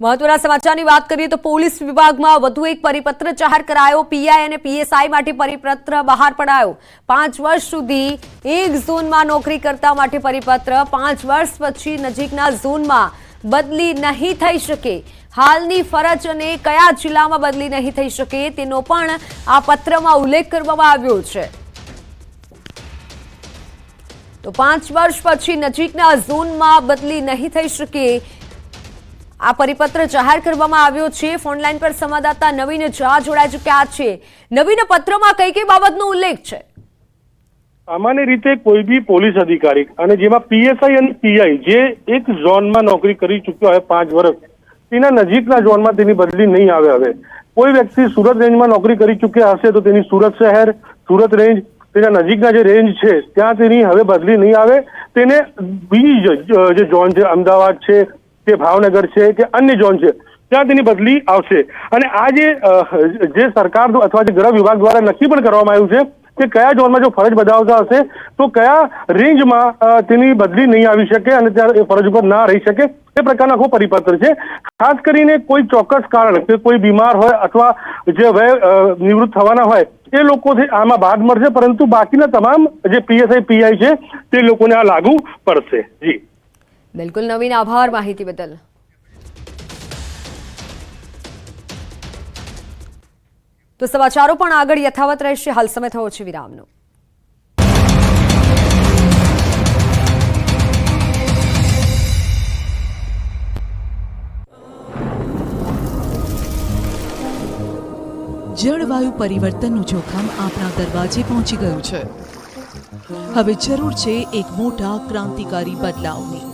મહત્વના સમાચારની વાત કરીએ તો પોલીસ વિભાગમાં વધુ એક પરિપત્ર જાહેર કરાયો. પીઆઈ અને પીએસઆઈ માટે પરિપત્ર બહાર પડાયો. પાંચ વર્ષ સુધી એક ઝોનમાં નોકરી કરતા માટે પરિપત્ર પાંચ વર્ષ પછી નજીકના ઝોનમાં બદલી નહીં થઈ શકે. હાલની ફરજ અને કયા જિલ્લામાં બદલી નહીં થઈ શકે તેનો પણ આ પત્રમાં ઉલ્લેખ કરવામાં આવ્યો છે. તો પાંચ વર્ષ પછી નજીકના ઝોનમાં બદલી નહીં થઈ શકે આ પરિપત્ર જાહેર કરવામાં આવ્યો છે. ફોનલાઈન પર સંવાદદાતા નવીન ઝા જોડાઈ ચૂક્યા છે. નવીન, પત્રમાં કઈ કઈ બાબતનો ઉલ્લેખ છે? સામાન્ય રીતે કોઈ બી પોલીસ અધિકારી અને જેમાં પીએસઆઈ અને પીઆઈ જે એક ઝોનમાં નોકરી કરી ચૂક્યો હોય પાંચ વર્ષ, તેના નજીકના ઝોનમાં તેની બદલી નહીં આવે હવે. કોઈ વ્યક્તિ સુરત રેન્જમાં નોકરી કરી ચૂક્યા હશે તો તેની સુરત શહેર, સુરત રેન્જ, તેના નજીકના જે રેન્જ છે, ત્યાં તેની હવે બદલી નહીં આવે. તેને બીજી જે ઝોન છે, અમદાવાદ છે કે ભાવનગર છે, કે અન્ય ઝોન છે, ત્યાં તેની બદલી આવશે. અને આ જે જે સરકાર અથવા જે ગૃહ વિભાગ દ્વારા નક્કી પણ કરવામાં આવ્યું છે, કે કયા ઝોનમાં જો ફરજ બજાવતા હશે, તો કયા રેન્જમાં તેની બદલી નહીં આવી શકે અને ત્યાં ફરજ ઉપર ના રહી શકે, એ પ્રકારનો આખો પરિપત્ર છે. ખાસ કરીને કોઈ ચોક્કસ કારણ કે કોઈ બીમાર હોય અથવા જે હવે નિવૃત્ત થવાના હોય, એ લોકોથી આમાં બાદ મળશે, પરંતુ બાકીના તમામ જે પીએસઆઈ પીઆઈ છે, તે લોકોને આ લાગુ પડશે. જી. બિલકુલ નવીન આભાર માહિતી બદલ. તો સમાચારો પણ આગળ યથાવત રહેશે. હાલ સમય થયો છે વિરામનો. જળવાયુ પરિવર્તનનું જોખમ આપણા દરવાજે પહોંચી ગયું છે. હવે જરૂર છે એક મોટા ક્રાંતિકારી બદલાવની.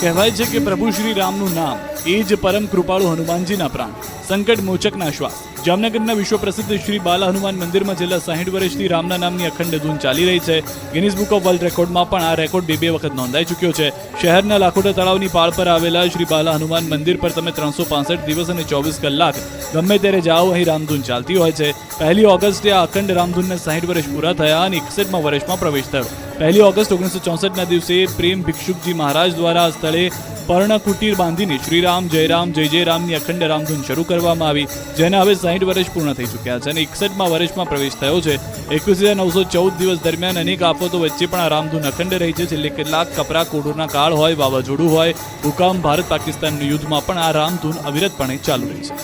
કહેવાય છે કે પ્રભુ શ્રી રામનું નામ એ જ પરમ કૃપાળુ હનુમાનજીના પ્રાણ, સંકટ મોચકના શ્વાસ. જામનગરના વિશ્વ પ્રસિદ્ધ શ્રી બાલા હનુમાન મંદિરમાં છેલ્લા સાહીઠ વર્ષથી રામના નામની અખંડ ધૂન ચાલી રહી છે. ગિનિસ બુક ઓફ વર્લ્ડ રેકોર્ડમાં પણ આ રેકોર્ડ બે બે વખત નોંધાઈ ચૂક્યો છે. શહેરના લાખોટા તળાવની પાળ પર આવેલા શ્રી બાલા હનુમાન મંદિર પર તમે ત્રણસો દિવસ અને ચોવીસ કલાક ગમે ત્યારે જાઓ, અહીં રામધૂન ચાલતી હોય છે. પહેલી ઓગસ્ટે આ અખંડ રામધૂનને સાહીઠ વર્ષ પૂરા થયા અને એકસઠમાં વર્ષમાં પ્રવેશ થયો. પહેલી ઓગસ્ટ ઓગણીસો ચોસઠના દિવસે પ્રેમ ભિક્ષુકજી મહારાજ દ્વારા આ સ્થળે પર્ણકુટીર બાંધીને શ્રીરામ, જયરામ, જય જય રામની અખંડ રામધૂન શરૂ કરવામાં આવી, જેના હવે સાહીઠ વર્ષ પૂર્ણ થઈ ચૂક્યા છે અને એકસઠમાં વર્ષમાં પ્રવેશ થયો છે. એકવીસ હજાર નવસો ચૌદ દિવસ દરમિયાન અનેક આફતો વચ્ચે પણ આ રામધૂન અખંડ રહી છે. છેલ્લે કેટલાક કપરા કોરોના કાળ હોય, વાવાઝોડું હોય ભૂકંપ ભારત પાકિસ્તાનના યુદ્ધમાં પણ આ રામધૂન અવિરતપણે ચાલુ રહી છે.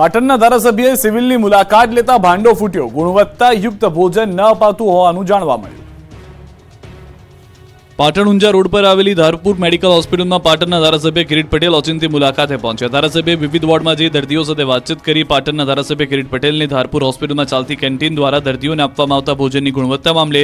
પાટણના ધારાસભ્યએ સિવિલની મુલાકાત લેતા ભાંડો ફૂટ્યો. ગુણવત્તાયુક્ત ભોજન ન અપાતું હોવાનું જાણવા મળ્યું. પાટણ ઊંઝા રોડ પર આવેલી ધારપુર મેડિકલ હોસ્પિટલમાં પાટણના ધારાસભ્ય કિરીટ પટેલ ઓચિંતી મુલાકાતે પહોંચ્યા. ધારાસભ્ય વિવિધ વોર્ડમાં જઈ દર્દીઓ સાથે વાતચીત કરી પાટણના ધારાસભ્ય કિરીટ પટેલને ધારપુર હોસ્પિટલમાં ચાલતી કેન્ટીન દ્વારા દર્દીઓને આપવામાં આવતા ભોજનની ગુણવત્તા મામલે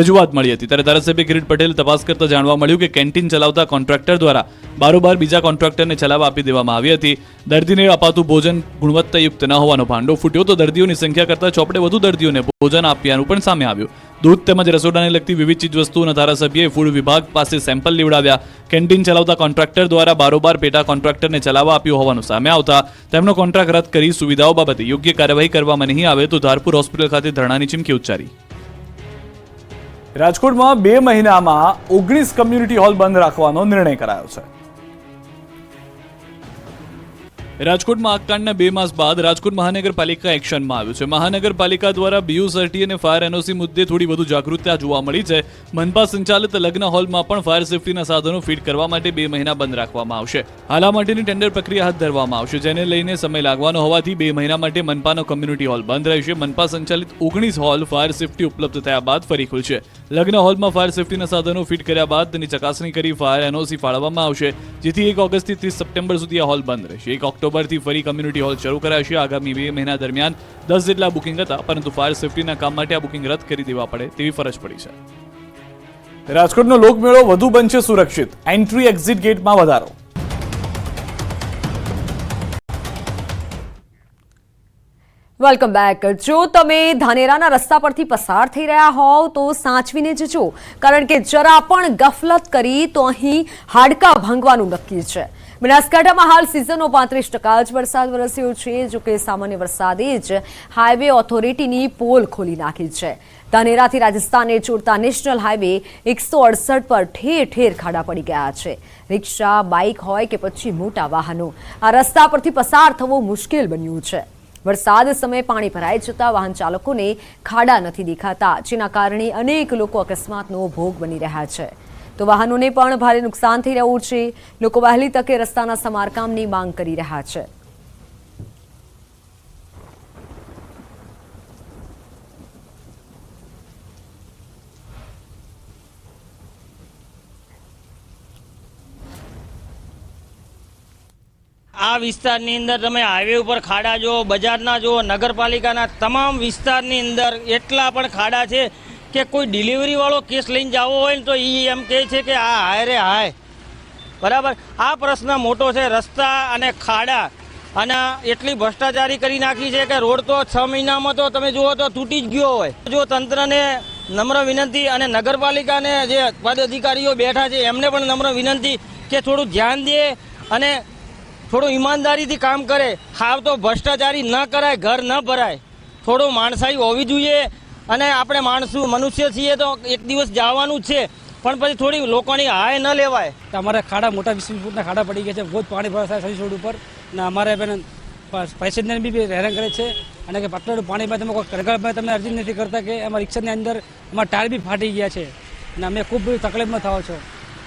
રજૂઆત મળી હતી. ત્યારે ધારાસભ્ય કિરીટ પટેલ તપાસ કરતા જાણવા મળ્યું કે કેન્ટીન ચલાવતા કોન્ટ્રાક્ટર દ્વારા બારોબાર બીજા કોન્ટ્રાક્ટરને ચલાવવા આપી દેવામાં આવી હતી. દર્દીને અપાતું ભોજન ગુણવત્તાયુક્ત ન હોવાનો ભાંડો ફૂટ્યો તો દર્દીઓની સંખ્યા કરતાં ચોપડે વધુ દર્દીઓને ભોજન આપ્યાનું પણ સામે આવ્યું. દૂધ તેમજ રસોડાને લગતી વિવિધ ચીજવસ્તુઓના ધારાસભ્યએ ફૂડ વિભાગ પાસે સેમ્પલ લીવડાવ્યા. કેન્ટીન ચલાવતા કોન્ટ્રાક્ટર દ્વારા બારોબાર પેટા કોન્ટ્રાક્ટરને ચલાવવા આપ્યું હોવાનું સામે આવતા. તેમનો કોન્ટ્રાક્ટ રદ કરી સુવિધાઓ બાબતે યોગ્ય કાર્યવાહી કરવામાં નહીં આવે તો ધારપુર હોસ્પિટલ ખાતે ધરણાની ચીમકી ઉચ્ચારી. રાજકોટમાં બે મહિનામાં ઓગણીસ કમ્યુનિટી હોલ બંધ રાખવાનો નિર્ણય કરાયો છે. રાજકોટમાં આગકાંડના બે માસ બાદ રાજકોટ મહાનગરપાલિકા એક્શનમાં આવ્યું છે. મહાનગરપાલિકા દ્વારા બીયુસરટી અને ફાયર એનઓસી મુદ્દે થોડી વધુ જાગૃતતા જોવા મળી છે. મનપા સંચાલિત લગ્ન હોલમાં પણ ફાયર સેફટીના સાધનો ફિટ કરવા માટે બે મહિના બંધ રાખવામાં આવશે. હાલા માટેની ટેન્ડર પ્રક્રિયા હાથ ધરવામાં આવશે, જેને લઈને સમય લાગવાનો હોવાથી બે મહિના માટે મનપાનો કમ્યુનિટી હોલ બંધ રહેશે. મનપા સંચાલિત ઓગણીસ હોલ ફાયર સેફટી ઉપલબ્ધ થયા બાદ ફરી ખુલશે. લગ્ન હોલમાં ફાયર સેફટીના સાધનો ફિટ કર્યા બાદ તેની ચકાસણી કરી ફાયર એનઓસી ફાળવવામાં આવશે, જેથી એક ઓગસ્ટથી ત્રીસ સપ્ટેમ્બર સુધી આ હોલ બંધ રહેશે. એક ઓક્ટોબરથી ફરી કમ્યુનિટી હોલ શરૂ કરાશે આગામી બે મહિના દરમિયાન દસ જેટલા બુકિંગ હતા, પરંતુ ફાયર સેફટીના કામ માટે આ બુકિંગ રદ કરી દેવા પડે તેવી ફરજ પડી છે. રાજકોટનો લોકમેળો વધુ બનશે સુરક્ષિત. એન્ટ્રી એક્ઝિટ ગેટમાં વધારો. વેલકમ બેક જો તમે ધાનેરાના રસ્તા પરથી પસાર થઈ રહ્યા હોવ તો સાચવીને જજો. કારણ કે જરા પણ ગફલત કરી તો અહીં હાડકા ભાંગવાનું નક્કી છે. બનાસકાંઠામાં હાલ સિઝનનો પાંત્રીસ ટકા જ વરસાદ વરસ્યો છે, જો કે સામાન્ય વરસાદે જ હાઈવે ઓથોરિટીની પોલ ખોલી નાખી છે. ધાનેરાથી રાજસ્થાનને જોડતા નેશનલ હાઈવે એકસો અડસઠ પર ઠેર ઠેર ખાડા પડી ગયા છે. રિક્ષા, બાઇક હોય કે પછી મોટા વાહનો. આ રસ્તા પરથી પસાર થવું મુશ્કેલ બન્યું છે. વરસાદ સમયે પાણી ભરાઈ જતા વાહન ચાલકોને ખાડા નથી દેખાતા, જેના કારણે અનેક લોકો અકસ્માતનો ભોગ બની રહ્યા છે. તો વાહનોને પણ ભારે નુકસાન થઈ રહ્યું છે. લોકો વહેલી તકે રસ્તાના સમારકામની માંગ કરી રહ્યા છે. આ વિસ્તારની અંદર તમે હાઈવે ઉપર ખાડા જુઓ, બજારના જુઓ, નગરપાલિકાના તમામ વિસ્તારની અંદર એટલા પણ ખાડા છે કે કોઈ ડિલિવરીવાળો કેસ લઈને જવો હોય ને તો એ એમ કહે છે કે આ હાય રે હાય. બરાબર? આ પ્રશ્ન મોટો છે. રસ્તા અને ખાડા અને એટલી ભ્રષ્ટાચારી કરી નાખી છે કે રોડ તો છ મહિનામાં તો તમે જુઓ તો તૂટી જ ગયો હોય. જો તંત્રને નમ્ર વિનંતી અને નગરપાલિકાને જે પદ અધિકારીઓ બેઠા છે એમને પણ નમ્ર વિનંતી કે થોડું ધ્યાન દે અને થોડું ઈમાનદારીથી કામ કરે, હાવ તો ભ્રષ્ટાચારી ન કરાય, ઘર ન ભરાય. થોડું માણસાઈ હોવી જોઈએ અને આપણે માણસો મનુષ્ય છીએ તો એક દિવસ જવાનું જ છે. પણ પછી થોડી લોકોની હાય ન લેવાય. અમારા ખાડા મોટા વીસ વીસ ખાડા પડી ગયા છે. બહુ જ પાણી ભરાય છે સર્વિસ રોડ ઉપર. ને અમારે બેન પેસેન્જર બી હેરાન કરે છે. અને કે પટલું પાણીમાં તમે કોઈ કરગળમાં તમે અરજી નથી કરતા કે અમારા રિક્ષાની અંદર અમારા ટાયર બી ફાટી ગયા છે. અને અમે ખૂબ તકલીફમાં થાવ છો.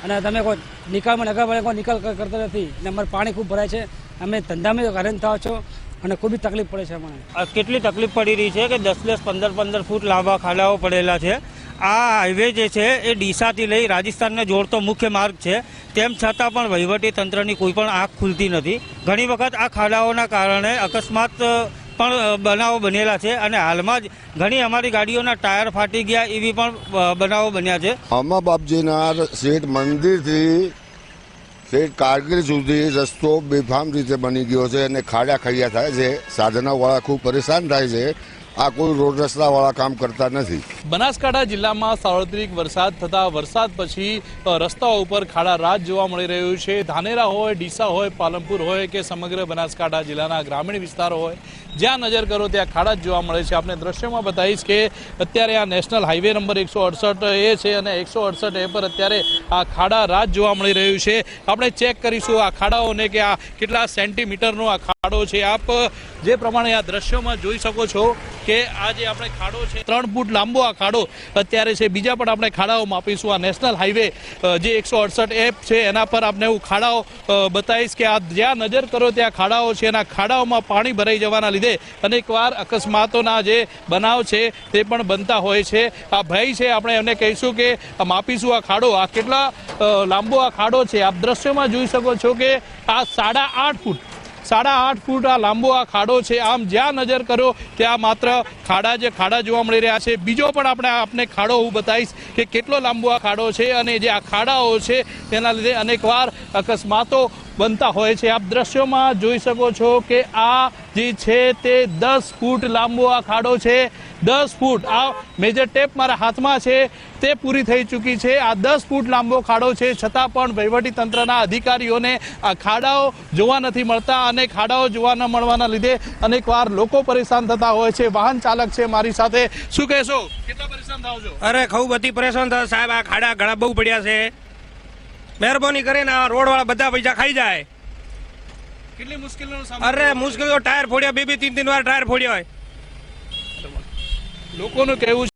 અને તમે કોઈ નિકાલમાં નગરપાલિકા કોઈ નિકાલ કરતો નથી. અને અમારે પાણી ખૂબ ભરાય છે. અમે ધંધામાં હેરાન થાવ છો અને ખૂબ તકલીફ પડે છે અમને. કેટલી તકલીફ પડી રહી છે કે દસ દસ પંદર પંદર ફૂટ લાંબા ખાડાઓ પડેલા છે. આ હાઈવે જે છે એ ડીસાથી લઈ રાજસ્થાનને જોડતો મુખ્ય માર્ગ છે. તેમ છતાં પણ વહીવટી તંત્રની કોઈ પણ આંખ ખુલતી નથી. ઘણી વખત આ ખાડાઓના કારણે અકસ્માત પણ બનાવો બનેલા છે અને હાલમાં જ ઘણી અમારી ગાડીઓના ટાયર ફાટી ગયા એવી પણ બનાવો બન્યા છે. અમા બાપજીના શેઠ મંદિરથી શેઠ કારગીલ સુધી રસ્તો બેફામ રીતે બની ગયો છે અને ખાડા ખૈયા થાય છે. સાધનાવાળા ખૂબ પરેશાન થાય છે. આ કોઈ રોડ રસ્તાવાળા કામ કરતા નથી. બનાસકાંઠા જિલ્લામાં સાર્વત્રિક વરસાદ થતા વરસાદ પછી રસ્તાઓ ઉપર ખાડા રાજ જોવા મળી રહ્યું છે. ધાનેરા હોય ડીસા હોય પાલનપુર હોય કે સમગ્ર બનાસકાંઠા જિલ્લાના ગ્રામીણ વિસ્તારો હોય જ્યાં નજર કરો ત્યાં ખાડા જ જોવા મળે છે. આપણે દ્રશ્યમાં બતાવીશ કે અત્યારે આ નેશનલ હાઈવે નંબર એકસો અડસઠ એ છે અને એકસો અડસઠ એ પર અત્યારે આ ખાડા રાત જોવા મળી રહ્યું છે. આપણે ચેક કરીશું આ ખાડાઓને કે આ કેટલા સેન્ટીમીટરનો આ ખાડો છે. આપ જે પ્રમાણે આ દ્રશ્યોમાં જોઈ શકો છો કે આ જે આપણે ખાડો છે, ત્રણ ફૂટ લાંબો આ ખાડો અત્યારે છે. બીજા પણ આપણે ખાડાઓ માપીશું. આ નેશનલ હાઈવે જે એકસો અડસઠ એપ છે, એના પર આપણે હું ખાડાઓ બતાવીશ કે આ જ્યાં નજર કરો ત્યાં ખાડાઓ છે એના ખાડાઓમાં પાણી ભરાઈ જવાના અનેકવાર અકસ્માતોના જે બનાવ છે તે પણ બનતા હોય છે. આ ભય છે, આપણે એમને કહીશું કે માપીશું આ ખાડો. આ કેટલા લાંબો આ ખાડો છે. આપ દ્રશ્યમાં જોઈ શકો છો કે આ સાડા આઠ ફૂટ, સાડા આઠ ફૂટ આ લાંબો આ ખાડો છે. આમ જ્યાં નજર કરો ત્યાં માત્ર ખાડા જે ખાડા જોવા મળી રહ્યા છે. બીજો પણ આપણે આપને ખાડો હું બતાવીશ કે કેટલો લાંબો આ ખાડો છે અને જે આ ખાડાઓ છે તેના લીધે અનેકવાર અકસ્માતો બનતા હોય છે. આપ દ્રશ્યોમાં જોઈ શકો છો કે આ જે છે તે દસ ફૂટ લાંબો આ ખાડો છે. દસ ફૂટ આ મેજર ટેપ મારા હાથમાં છે. તે પૂરી થઈ ચૂકી છે. આ દસ ફૂટ લાંબો ખાડો છે. છતાં પણ વહીવટી તંત્રના અધિકારીઓને આ ખાડાઓ જોવા નથી મળતા અને ખાડાઓ જોવા ન મળવાના લીધે અનેકવાર લોકો પરેશાન થતા હોય છે. વાહન ચાલક છે મારી સાથે. શું કહેશો? કેટલા પરેશાન થાવ છો? અરે ખૂબ બધી પરેશાન થાય સાહેબ. આ ખાડા ઘણા બહુ પડ્યા છે. મહેરબાની કરીને આ રોડવાળા બધા પૈસા ખાઈ જાય. કેટલી મુશ્કેલીનો સામનો અરે મુશ્કેલ ટાયર ફોડ્યા બે બે ત્રણ ત્રણ વાર ટાયર ફોડ્યા હોય. લોકોનું કહેવું